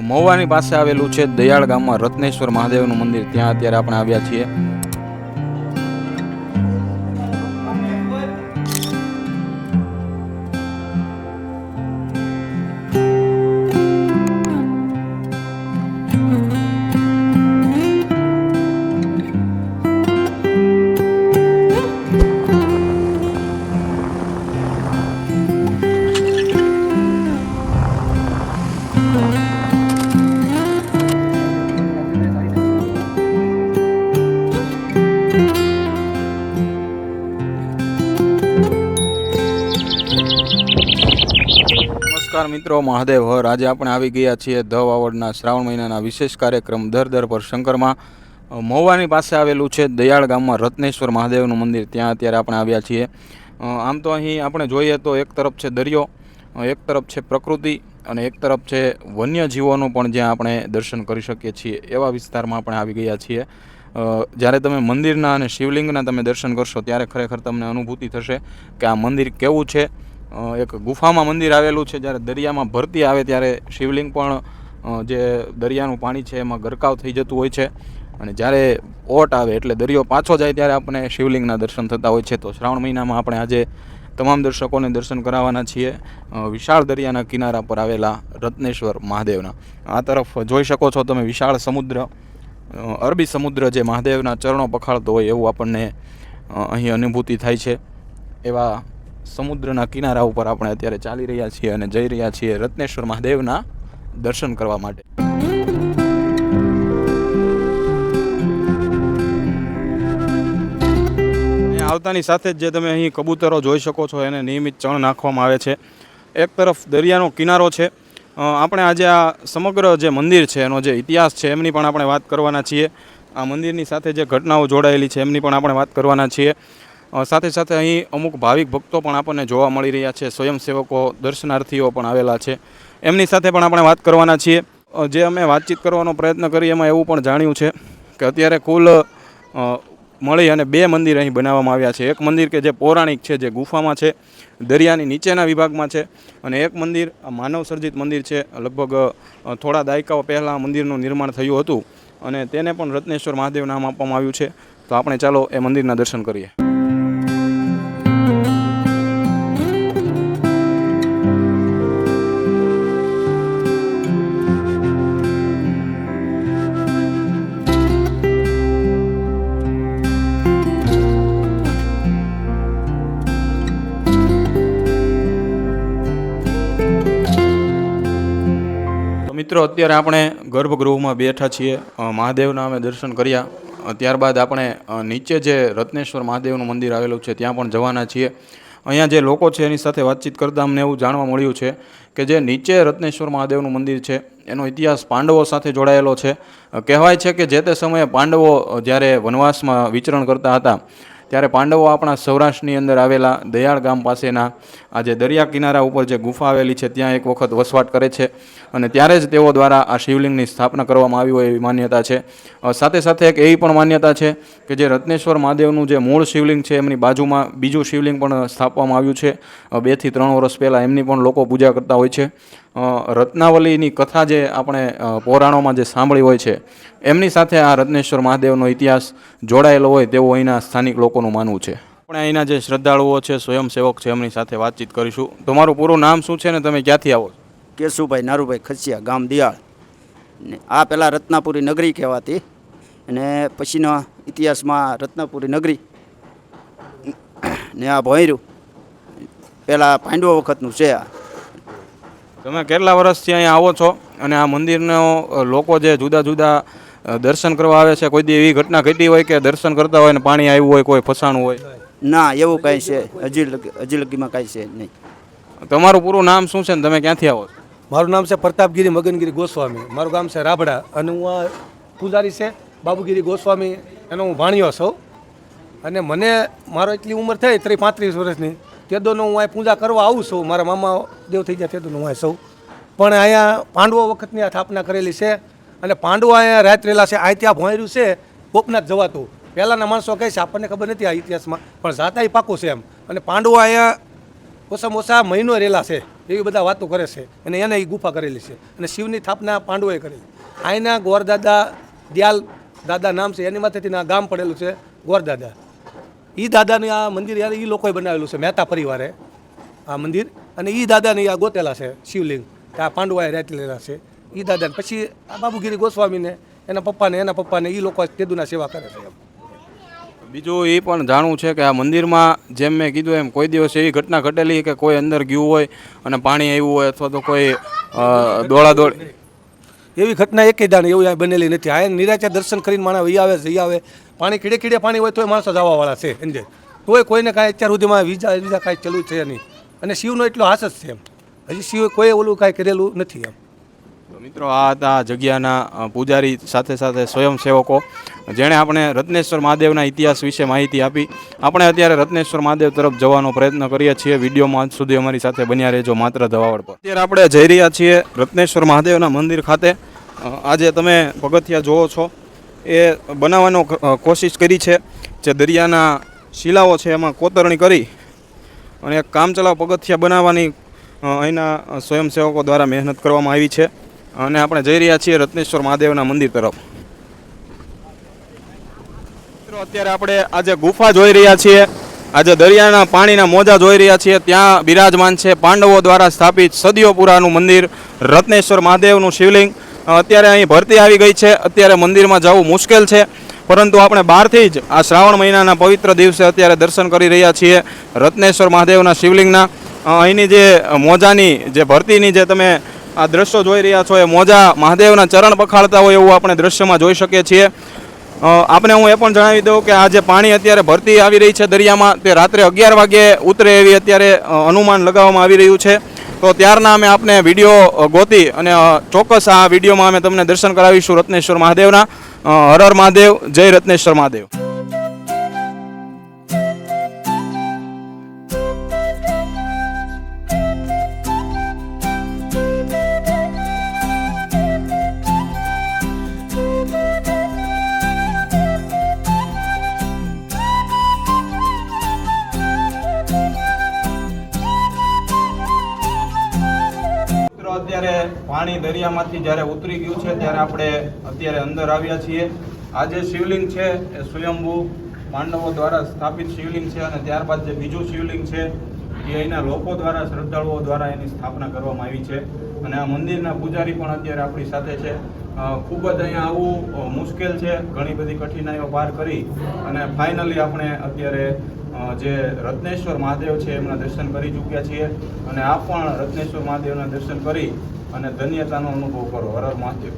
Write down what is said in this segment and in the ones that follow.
મહુવાની પાસે આવેલું છે દયાળ ગામમાં રત્નેશ્વર મહાદેવનું મંદિર. ત્યાં અત્યારે આપણે આવ્યા છીએ. નમસ્કાર મિત્રો, મહાદેવ હર. આજે આપણે આવી ગયા છીએ ધ વાવડના શ્રાવણ મહિનાના વિશેષ કાર્યક્રમ દર દર પર શંકરમાં. મહુવાની પાસે આવેલું છે દયાળ ગામમાં રત્નેશ્વર મહાદેવનું મંદિર. ત્યાં અત્યારે આપણે આવ્યા છીએ. આમ તો અહીં આપણે જોઈએ તો એક તરફ છે દરિયો એક તરફ છે પ્રકૃતિ અને એક તરફ છે વન્યજીવોનું પણ જ્યાં આપણે દર્શન કરી શકીએ છીએ એવા વિસ્તારમાં આપણે આવી ગયા છીએ. જ્યારે તમે મંદિરના અને શિવલિંગના તમે દર્શન કરશો ત્યારે ખરેખર તમને અનુભૂતિ થશે કે આ મંદિર કેવું છે એક ગુફામાં મંદિર આવેલું છે, જ્યારે દરિયામાં ભરતી આવે ત્યારે શિવલિંગ પણ જે દરિયાનું પાણી છે એમાં ગરકાવ થઈ જતું હોય છે. અને જ્યારે ઓટ આવે એટલે દરિયો પાછો જાય ત્યારે આપણે શિવલિંગના દર્શન થતા હોય છે. તો શ્રાવણ મહિનામાં આપણે આજે તમામ દર્શકોને દર્શન કરાવવાના છીએ. વિશાળ દરિયાના કિનારા પર આવેલા રત્નેશ્વર મહાદેવના. આ તરફ જોઈ શકો છો તમે વિશાળ સમુદ્ર અરબી સમુદ્ર જે મહાદેવના ચરણો પખાળતો હોય એવું આપણને અહીં અનુભૂતિ થાય છે. એવા સમુદ્રના કિનારા ઉપર આપણે અત્યારે ચાલી રહ્યા છીએ અને જઈ રહ્યા છીએ રત્નેશ્વર મહાદેવના દર્શન કરવા માટે. આવતાની સાથે જ જે તમે અહીં કબૂતરો જોઈ શકો છો, એને નિયમિત ચણ નાખવામાં આવે છે. એક તરફ દરિયાનો કિનારો છે. આપણે આજે આ સમગ્ર જે મંદિર છે, એનો જે ઇતિહાસ છે, એમની પણ આપણે વાત કરવાના છીએ. આ મંદિરની સાથે જે ઘટનાઓ જોડાયેલી છે, એમની પણ આપણે વાત કરવાના છીએ. સાથે સાથે અહીં અમુક ભાવિક ભક્તો પણ આપણને જોવા મળી રહ્યા છે. સ્વયંસેવકો, દર્શનાર્થીઓ પણ આવેલા છે. એમની સાથે પણ આપણે વાત કરવાના છીએ. જે અમે વાતચીત કરવાનો પ્રયત્ન કરીએ એમાં એવું પણ જાણ્યું છે કે અત્યારે કુલ મળી અને બે મંદિર અહીં બનાવવામાં આવ્યા છે. એક મંદિર કે જે પૌરાણિક છે, જે ગુફામાં છે, દરિયાની નીચેના વિભાગમાં છે અને એક મંદિર માનવ સર્જિત મંદિર છે. લગભગ થોડા દાયકાઓ પહેલાં મંદિરનું નિર્માણ થયું હતું અને તેને પણ રત્નેશ્વર મહાદેવ નામ આપવામાં આવ્યું છે. તો આપણે ચાલો એ મંદિરના દર્શન કરીએ. મિત્રો, અત્યારે આપણે ગર્ભગૃહમાં બેઠા છીએ. મહાદેવના અમે દર્શન કર્યા. ત્યારબાદ આપણે નીચે જે રત્નેશ્વર મહાદેવનું મંદિર આવેલું છે, ત્યાં પણ જવાના છીએ. અહીંયા જે લોકો છે, એની સાથે વાતચીત કરતાં અમને એવું જાણવા મળ્યું છે કે જે નીચે રત્નેશ્વર મહાદેવનું મંદિર છે, એનો ઇતિહાસ પાંડવો સાથે જોડાયેલો છે. કહેવાય છે કે જે તે સમયે પાંડવો જ્યારે વનવાસમાં વિચરણ કરતા હતા ત્યારે પાંડવો આપણા સૌરાષ્ટ્રની અંદર આવેલા દયાળ ગામ પાસેના, આ જે દરિયા કિનારા ઉપર જે ગુફા આવેલી છે, ત્યાં એક વખત વસવાટ કરે છે અને ત્યારે જ તેઓ દ્વારા આ શિવલિંગની સ્થાપના કરવામાં આવી હોય એવી માન્યતા છે. સાથે સાથે એક એવી પણ માન્યતા છે કે જે રત્નેશ્વર મહાદેવનું જે મૂળ શિવલિંગ છે, એમની બાજુમાં બીજું શિવલિંગ પણ સ્થાપવામાં આવ્યું છે. બેથી ત્રણ વર્ષ પહેલાં એમની પણ લોકો પૂજા કરતા હોય છે. રત્નાવલીની કથા જે આપણે પૌરાણોમાં જે સાંભળી હોય છે, એમની સાથે આ રત્નેશ્વર મહાદેવનો ઇતિહાસ જોડાયેલો હોય તેવો અહીંના સ્થાનિક લોકોનું માનવું છે. આપણે અહીંના જે શ્રદ્ધાળુઓ છે સ્વયંસેવક છે એમની સાથે વાતચીત કરીશું. તમારું પૂરું નામ શું છે ને તમે ક્યાંથી આવો છો? કેશુભાઈ નારુભાઈ ખસિયા ગામ દિયાળ. ને આ પહેલાં રત્નાપુરી નગરી કહેવાતી. અને પછીના ઇતિહાસમાં રત્નાપુરી નગરી. ને આ ભોંયરું. પહેલાં પાંડવો વખતનું છે આ. તમે કેટલા વર્ષથી અહીંયા આવો છો? અને આ મંદિરનો લોકો જે જુદા જુદા દર્શન કરવા આવે છે? કોઈ દી એવી ઘટના ઘટી હોય કે દર્શન કરતા હોય ને પાણી આવ્યું હોય કોઈ ફસાણું હોય? ના એવું કાંઈ છે. હજી હજી લગીમાં કાંઈ છે નહીં. તમારું પૂરું નામ શું છે ને તમે ક્યાંથી આવો મારું નામ છે પ્રતાપગીરી મગનગીરી ગોસ્વામી. મારું ગામ છે રાબડા અને હું આ પૂજારી છે બાબુગીરી ગોસ્વામી એનો હું ભાણ્યો છું. અને મને મારો એટલી ઉંમર થઈ ત્રી પાંત્રીસ વર્ષની. તેદોનો હું અહીં પૂજા કરવા આવું છું. મારા મામા દેવ થઈ ગયા તેદોનો હું અહીં સૌ પણ અહીંયા પાંડવો વખતની આ સ્થાપના કરેલી છે. અને પાંડવો અહીંયા રાત રહેલા છે આ ત્યાં ભોંયરું છે, ગોપનાથ જવાતું. પહેલાંના માણસો કહે છે, આપણને ખબર નથી આ ઇતિહાસમાં, પણ જાતા પાકું છે એમ. અને પાંડવાએ અહીંયા ઓછામાં ઓછા મહિનો રહેલા છે, એવી બધા વાતો કરે છે. અને એને એ ગુફા કરેલી છે. અને શિવની સ્થાપના પાંડવોએ કરેલી. અહીંના ગોરદાદા દયાલ દાદા નામ છે, એની માથેથી આ ગામ પડેલું છે ગોરદાદા. એ દાદાને આ મંદિર યાર એ લોકોએ બનાવેલું છે, મહેતા પરિવારે. આ મંદિર. અને એ દાદાને આ ગોતેલા છે શિવલિંગ. આ પાંડવાએ રહેલા છે. એ દાદાને. પછી આ બાબુગીરી ગોસ્વામીને એના પપ્પાને એના પપ્પાને એ લોકો તેદુના સેવા કરે છે એમ. બીજું એ પણ જાણવું છે કે આ મંદિરમાં જેમ મેં કીધું એમ કોઈ દિવસ એવી ઘટના ઘટેલી કે કોઈ અંદર ગયું હોય અને પાણી આવ્યું હોય અથવા તો કોઈ દોડાદોડ એવી ઘટના એક દાણ એવું આ બનેલી નથી. આ નિરાચે દર્શન કરીને માણસ વહી આવે જઈ આવે. પાણી કીડે કીડે પાણી હોય તોય માણસો જવાવાળા છે અંદર તોય કોઈને કાંઈ અત્યાર સુધીમાં વિઝા વિઝા કાંઈ ચાલુ છે નહીં. અને શિવનો એટલો હાસ જ છે એમ. હજી શિવ કોઈ ઓલું કાંઈ કરેલું નથી એમ. મિત્રો, આ હતા જગ્યાના પૂજારી સાથે સાથે સ્વયંસેવકો, જેણે આપણે રત્નેશ્વર મહાદેવના ઇતિહાસ વિશે માહિતી આપી. આપણે અત્યારે રત્નેશ્વર મહાદેવ તરફ જવાનો પ્રયત્ન કરીએ છીએ. વિડીયોમાં આજ સુધી અમારી સાથે બન્યા રહેજો માત્ર ધવાવડ પર. અત્યારે આપણે જઈ રહ્યા છીએ રત્નેશ્વર મહાદેવના મંદિર ખાતે. આજે તમે પગથિયા જોવો છો. એ બનાવવાનો કોશિશ કરી છે જે દરિયાના શિલાઓ છે એમાં કોતરણી કરી અને કામચલાઉ પગથિયા બનાવવાની અહીંના સ્વયંસેવકો દ્વારા મહેનત કરવામાં આવી છે. અને આપણે જઈ રહ્યા છીએ રત્નેશ્વર મહાદેવના મંદિર તરફ. મિત્રો, અત્યારે આપણે આજે ગુફા જોઈ રહ્યા છીએ. આજે દરિયાના પાણીના મોજા જોઈ રહ્યા છીએ. ત્યાં બિરાજમાન છે પાંડવો દ્વારા સ્થાપિત સદીઓ પુરાનું મંદિર, રત્નેશ્વર મહાદેવનું શિવલિંગ. અત્યારે અહીં ભરતી આવી ગઈ છે. અત્યારે મંદિરમાં જવું મુશ્કેલ છે. પરંતુ આપણે બહારથી જ આ શ્રાવણ મહિનાના પવિત્ર દિવસે અત્યારે દર્શન કરી રહ્યા છીએ રત્નેશ્વર મહાદેવના શિવલિંગના. અહીંની જે મોજાની, જે ભરતીની જે તમે આ દ્રશ્યો જોઈ રહ્યા છો એ મોજા મહાદેવના ચરણ પખાળતા હોય એવું આપણે દ્રશ્યમાં જોઈ શકીએ છીએ. આપણે હું એ પણ જણાવી દઉં કે આ જે પાણી અત્યારે ભરતી આવી રહી છે દરિયામાં, તે રાત્રે અગિયાર વાગે ઉતરે એવી અત્યારે અનુમાન લગાવવામાં આવી રહ્યું છે. તો ત્યારના અમે આપને વીડિયો ગોતી અને ચોક્કસ આ વિડીયોમાં અમે તમને દર્શન કરાવીશું રત્નેશ્વર મહાદેવના. હર મહાદેવ, જય રત્નેશ્વર મહાદેવ. પાણી દરિયામાંથી જ્યારે ઉતરી ગયું છે, ત્યારે આપણે અત્યારે અંદર આવ્યા છીએ. આ જે શિવલિંગ છે, એ સ્વયંભૂ પાંડવો દ્વારા સ્થાપિત શિવલિંગ છે અને ત્યારબાદ જે બીજું શિવલિંગ છે, એ અહીંના લોકો દ્વારા, શ્રદ્ધાળુઓ દ્વારા એની સ્થાપના કરવામાં આવી છે. અને આ મંદિરના પૂજારી પણ અત્યારે આપણી સાથે છે. ખૂબ જ અહીંયા આવવું મુશ્કેલ છે. ઘણી બધી કઠિનાઈઓ પાર કરી અને ફાઇનલી આપણે અત્યારે જે રત્નેશ્વર મહાદેવ છે, એમના દર્શન કરી ચૂક્યા છીએ. અને આ પણ રત્નેશ્વર મહાદેવના દર્શન કરી અને ધન્યતાનો અનુભવ કરો. હર હર મહાદેવ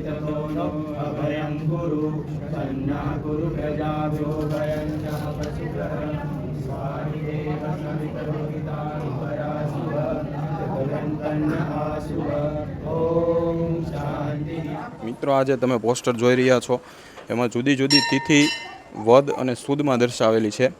समीहसे ततो नो अभयं कुरु तन्नः कुरु प्रजाभ्यो भयं नः पशुभ्यः स्वामिदेव सवितरोहितानुपराशिव भयं तन्नः आशुव ॐ शान्तिः મિત્રો આજે તમે પોસ્ટર જોઈ રહ્યા છો એમાં જુદી જુદી તિથિ વદ અને સુદમાં દર્શાવેલી છે અ,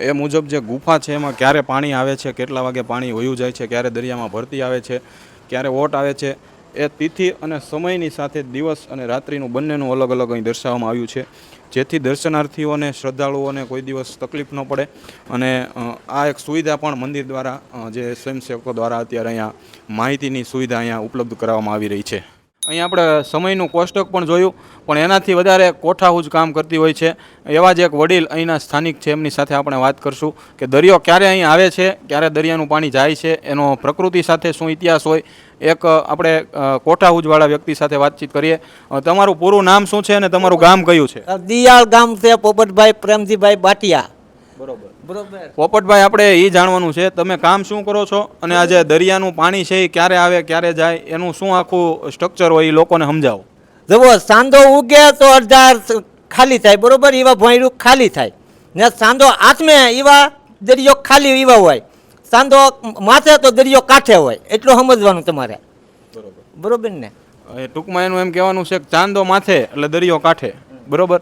એ મુજબ જે ગુફા છે એમાં ક્યારે પાણી આવે છે કેટલા વાગે પાણી વયું જાય છે ક્યારે દરિયામાં ભરતી આવે છે ક્યારે ઓટ આવે છે એ તિથિ અને સમયની સાથે દિવસ અને રાત્રિનું બંનેનું અલગ અલગ અહીં દર્શાવવામાં આવ્યું છે. જેથી દર્શનાર્થીઓને, શ્રદ્ધાળુઓને કોઈ દિવસ તકલીફ ન પડે અને આ એક સુવિધા પણ મંદિર દ્વારા જે સ્વયંસેવકો દ્વારા અત્યારે અહીંયા માહિતીની સુવિધા અહીંયા ઉપલબ્ધ કરાવવામાં આવી રહી છે. અહીં આપણે સમયનું કોષ્ટક પણ જોયું પણ એનાથી વધારે કોઠાહૂજ કામ કરતી હોય છે. એવા જ એક વડીલ અહીંના સ્થાનિક છે એમની સાથે આપણે વાત કરશું કે દરિયો ક્યારે અહીં આવે છે ક્યારે દરિયાનું પાણી જાય છે એનો પ્રકૃતિ સાથે શું ઇતિહાસ હોય એક આપણે કોઠાહુજવાળા વ્યક્તિ સાથે વાતચીત કરીએ. તમારું પૂરું નામ શું છે અને તમારું ગામ કયું છે? દિયાળ ગામ છે પોપટભાઈ પ્રેમજીભાઈ બાટિયા. બરોબર. બરોબર. પોપટભાઈ આપણે એ જાણવાનું છે તમે કામ શું કરો છો? અને આ જે દરિયાનું પાણી છે એ ક્યારે આવે ક્યારે જાય? એનું શું આખું સ્ટ્રક્ચર હોય એ લોકોને સમજાવો. જુઓ સાંધો ઉગે તો અડધા ખાલી થાય બરોબર? એવા ભોંયરું ખાલી થાય. ને સાંધો આથમે એવા દરિયો ખાલી એવા હોય. સાંધો માથે તો દરિયો કાંઠે હોય. એટલું સમજવાનું તમારે. બરોબર. બરોબર ને? ટૂંકમાં એનું એમ કહેવાનું છે કે ચાંદો માથે એટલે દરિયો કાંઠે. બરોબર?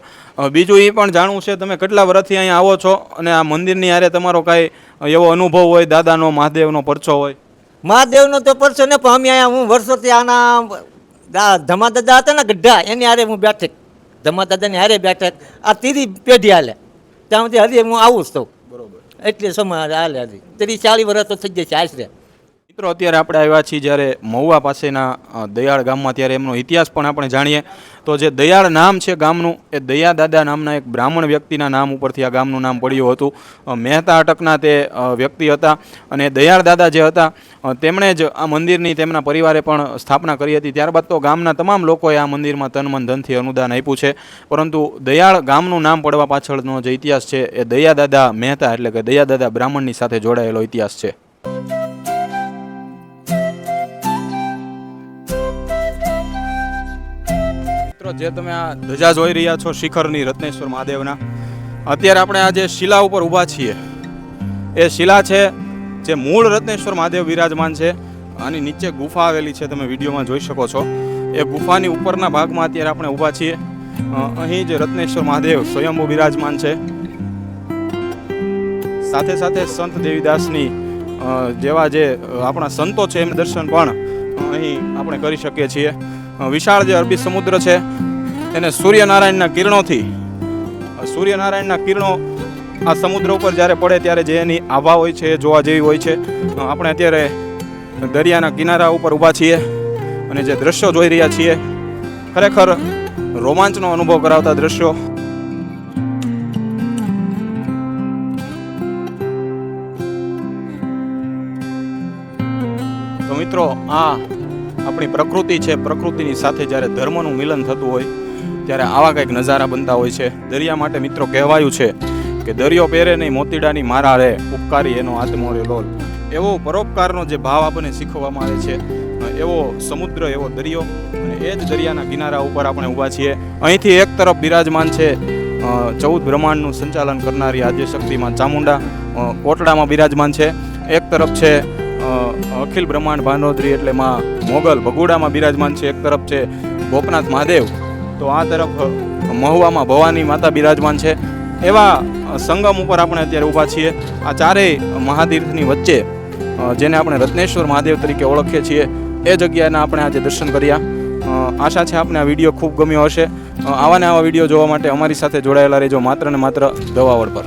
બીજું એ પણ જાણવું છે તમે કેટલા વર્ષથી અહીંયા આવો છો અને આ મંદિરની આરે તમારો કાંઈ એવો અનુભવ હોય દાદાનો મહાદેવનો પરચો હોય? મહાદેવનો તો પરચો ને પણ અમે અહીંયા હું વર્ષોથી આના ધમા દાદા હતા ને ગઢા એની આરે હું બેઠક ધમા દાદાની હારે બેઠક આ ત્રીજી પેઢી હાલે. ત્યાં સુધી હજી હું આવું જ તો બરોબર. એટલે સમય હાલે હજી. ત્રીસ ચાલીસ વર્ષ તો થઈ જશે આશરે મિત્રો, અત્યારે આપણે આવ્યા છીએ જ્યારે મહુવા પાસેના દયાળ ગામમાં, ત્યારે એમનો ઇતિહાસ પણ આપણે જાણીએ. તો જે દયાળ નામ છે ગામનું, એ દયા દાદા નામના એક બ્રાહ્મણ વ્યક્તિના નામ ઉપરથી આ ગામનું નામ પડ્યું હતું. મહેતા અટકના તે વ્યક્તિ હતા અને દયાળ દાદા જે હતા તેમણે જ આ મંદિરની તેમના પરિવારે પણ સ્થાપના કરી હતી. ત્યારબાદ તો ગામના તમામ લોકોએ આ મંદિરમાં તન મન ધનથી અનુદાન આપ્યું છે. પરંતુ દયાળ ગામનું નામ પડવા પાછળનો જે ઇતિહાસ છે, એ દયા દાદા મહેતા એટલે કે દયા દાદા બ્રાહ્મણની સાથે જોડાયેલો ઇતિહાસ છે. મિત્રો, જે તમે આ ધજા જોઈ રહ્યા છો, શિખરની રત્નેશ્વર મહાદેવના, અત્યારે આપણે આ જે શિલા ઉપર ઊભા છીએ. એ શિલા છે, જે મૂળ રત્નેશ્વર મહાદેવ વિરાજમાન છે, આની નીચે ગુફા આવેલી છે, તમે વિડીયોમાં જોઈ શકો છો. એ ગુફાની ઉપરના ભાગમાં અત્યારે આપણે ઊભા છીએ. અહીં જે રત્નેશ્વર મહાદેવ સ્વયંભુ વિરાજમાન છે. સાથે સાથે સંત દેવીદાસની જેવા જે આપણા સંતો છે, એમ દર્શન પણ અહીં આપણે કરી શકીએ છીએ. વિશાળ જે અરબી સમુદ્ર છે, એને સૂર્યનારાયણના કિરણોથી સૂર્યનારાયણના કિરણો આ સમુદ્ર ઉપર જ્યારે પડે ત્યારે જે એની આભા હોય છે, એ જોવા જેવી હોય છે. આપણે અત્યારે દરિયાના કિનારા ઉપર ઊભા છીએ અને જે દ્રશ્યો જોઈ રહ્યા છીએ, ખરેખર રોમાંચનો અનુભવ કરાવતા દ્રશ્યો. તો મિત્રો, આ આપણી પ્રકૃતિ છે, પ્રકૃતિની સાથે જ્યારે ધર્મનું મિલન થતું હોય, ત્યારે આવા કંઈક નજારા બનતા હોય છે. દરિયા માટે મિત્રો કહેવાયું છે કે દરિયો પહેરે નહીં, મોતીડાની મારા રે ઉપકારી એનો આત્મોરે લોલ. એવો પરોપકારનો જે ભાવ આપણને શીખવવામાં આવે છે એવો સમુદ્ર, એવો દરિયો, અને એ જ દરિયાના કિનારા ઉપર આપણે ઊભા છીએ. અહીંથી એક તરફ બિરાજમાન છે ચૌદ બ્રહ્માંડનું સંચાલન કરનારી આદ્યશક્તિમાં ચામુંડા કોટડામાં બિરાજમાન છે. એક તરફ છે અખિલ બ્રહ્માંડ ભાનોદરી એટલે માં મોગલ ભગુડામાં બિરાજમાન છે એક તરફ છે ગોપનાથ મહાદેવ તો આ તરફ મહુવામાં ભવાની માતા બિરાજમાન છે. એવા સંગમ ઉપર આપણે અત્યારે ઊભા છીએ. આ ચારેય મહાતીર્થની વચ્ચે જેને આપણે રત્નેશ્વર મહાદેવ તરીકે ઓળખીએ છીએ એ જગ્યાના આપણે આજે દર્શન કર્યા. આશા છે આપને આ વીડિયો ખૂબ ગમ્યો હશે. અ, આવા ને આવા વીડિયો જોવા માટે અમારી સાથે જોડાયેલા રહેજો માત્ર ને માત્ર દવાવડ પર.